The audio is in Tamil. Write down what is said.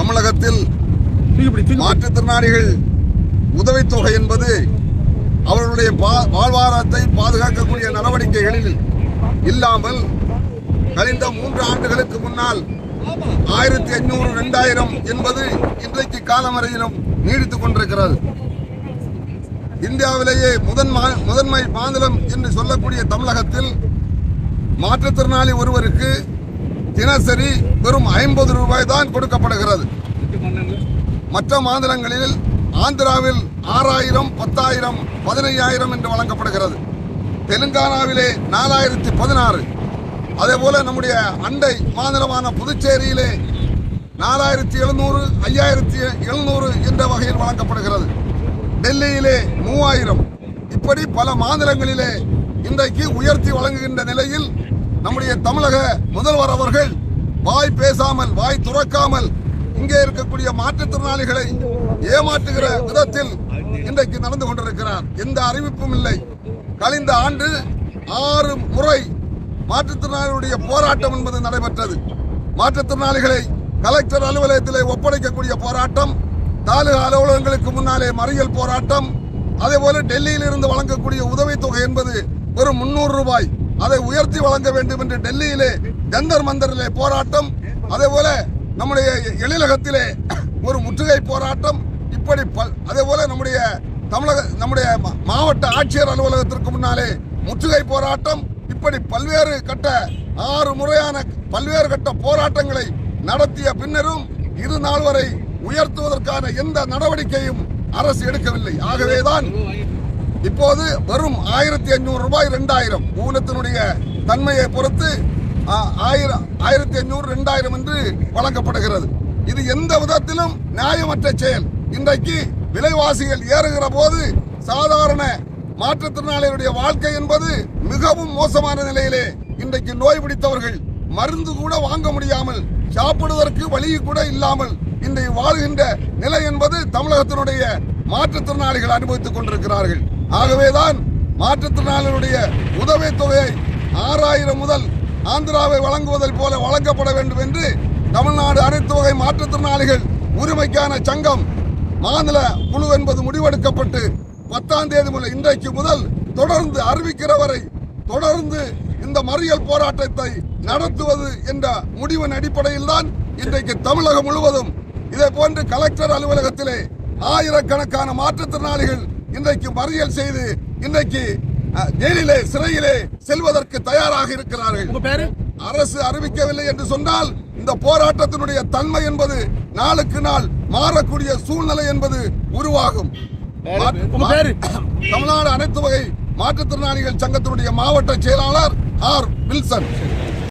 தமிழகத்தில் மாற்றுத்திறனாளிகள் உதவித்தொகை என்பது அவர்களுடைய பா- வாழ்வாதாரத்தை பாதுகாக்கக்கூடிய நடவடிக்கைகளில் இல்லாமல் கழிந்த மூன்று ஆண்டுகளுக்கு முன்னால் ஆயிரத்தி ஐநூறு ரெண்டாயிரம் என்பது இன்றைக்கு காலம் வரையிலும் நீடித்துக் கொண்டிருக்கிறது. இந்தியாவிலேயே முதன் மா- முதன்மை மாநிலம் என்று சொல்லக்கூடிய தமிழகத்தில் மாற்றுத்திறனாளி ஒருவருக்கு தினசரி வெறும் ஐம்பது ரூபாய் தான் கொடுக்கப்படுகிறது. மற்ற மாநிலங்களில் ஆந்திராவில் ஆறாயிரம் பத்தாயிரம் பதினையாயிரம் என்று வழங்கப்படுகிறது. தெலுங்கானாவிலே நாலாயிரத்தி பதினாறு. அதே போல நம்முடைய அண்டை மாநிலமான புதுச்சேரியிலே நாலாயிரத்தி எழுநூறு ஐயாயிரத்தி எழுநூறு என்ற வகையில் வழங்கப்படுகிறது. டெல்லியிலே மூவாயிரம். இப்படி பல மாநிலங்களிலே இன்றைக்கு உயர்த்தி வழங்குகின்ற நிலையில் நம்முடைய தமிழக முதல்வர் அவர்கள் வாய் பேசாமல் வாய் துறக்காமல் இங்கே இருக்கக்கூடிய மாற்றுத்திறனாளிகளை ஏமாற்றுகிற விதத்தில் இன்றைக்கு நடந்து கொண்டிருக்கிறார். எந்த அறிவிப்பும் இல்லை. கழிந்த ஆண்டு ஆறு முறை மாற்றுத்திறனாளிகளுடைய போராட்டம் என்பது நடைபெற்றது. மாற்றுத்திறனாளிகளை கலெக்டர் அலுவலகத்திலே ஒப்படைக்கக்கூடிய போராட்டம் தாலுகா அலுவலகங்களுக்கு முன்னாலே மறியல் போராட்டம் அதே போல டெல்லியில் இருந்து வழங்கக்கூடிய உதவித்தொகை என்பது வெறும் முன்னூறு ரூபாய். அதை உயர்த்தி வழங்க வேண்டும் என்று டெல்லியிலே ஜந்தர் மந்தரிலே போராட்டம் அதே போல நம்முடைய எழிலகத்திலே ஒரு முற்றுகை போராட்டம் இப்படி பல் அதே போல நம்முடைய தமிழக நம்முடைய மாவட்ட ஆட்சியர் அலுவலகத்திற்கு முன்னாலே முற்றுகை போராட்டம் இப்படி பல்வேறு கட்ட ஆறு முறையான பல்வேறு கட்ட போராட்டங்களை நடத்திய பின்னரும் இரு நாள் வரை உயர்த்துவதற்கான எந்த நடவடிக்கையும் அரசு எடுக்கவில்லை. ஆகவேதான் இப்போது வரும் ஆயிரத்தி அஞ்சூறு ரூபாய் ரெண்டாயிரம். ஊனத்தினுடைய தன்மையை பொறுத்து ஆயிரம் ஆயிரத்தி அஞ்சூறு ரெண்டாயிரம் என்று வழங்கப்படுகிறது. இது எந்த விதத்திலும் நியாயமற்ற செயல். இன்றைக்கு விலைவாசிகள் ஏறுகிற போது சாதாரண மாற்றுத்திறனாளிகளுடைய வாழ்க்கை என்பது மிகவும் மோசமான நிலையிலே இன்றைக்கு நோய் பிடித்தவர்கள் மருந்து கூட வாங்க முடியாமல் சாப்பிடுவதற்கு வழி கூட இல்லாமல் இன்றைக்கு வாழ்கின்ற நிலை என்பது தமிழகத்தினுடைய மாற்றுத்திறனாளிகள் அனுபவித்துக் கொண்டிருக்கிறார்கள். ஆகவேதான் மாற்றுத்திறனாளிகளுடைய உதவித் தொகையை ஆறாயிரம் முதல் ஆந்திராவை வழங்குவதைப் போல வழங்கப்பட வேண்டும் என்று தமிழ்நாடு அனைத்து வகை மாற்றுத்திறனாளிகள் உரிமைக்கான சங்கம் மாநில குழு என்பது முடிவெடுக்கப்பட்டு பத்தாம் தேதி முதல் இன்றைக்கு முதல் தொடர்ந்து அறிவிக்கிற வரை தொடர்ந்து இந்த மறியல் போராட்டத்தை நடத்துவது என்ற முடிவின் அடிப்படையில் தான் இன்றைக்கு தமிழகம் முழுவதும் இதே போன்று கலெக்டர் அலுவலகத்திலே ஆயிரக்கணக்கான மாற்றுத்திறனாளிகள் இன்றைக்கு மறியல் செய்து இன்றைக்கு ஜெயிலிலே சிறையிலே செல்வதற்கு தயாராக இருக்கிறார்கள். அரசு அறிவிக்கவில்லை என்று சொன்னால் இந்த போராட்டத்தினுடைய தன்மை என்பது நாளுக்கு நாள் மாறக்கூடிய சூழ்நிலை என்பது உருவாகும்? தமிழ்நாடு அனைத்து வகை மாற்றுத்திறனாளிகள் சங்கத்தினுடைய மாவட்ட செயலாளர் ஆர். வில்சன்.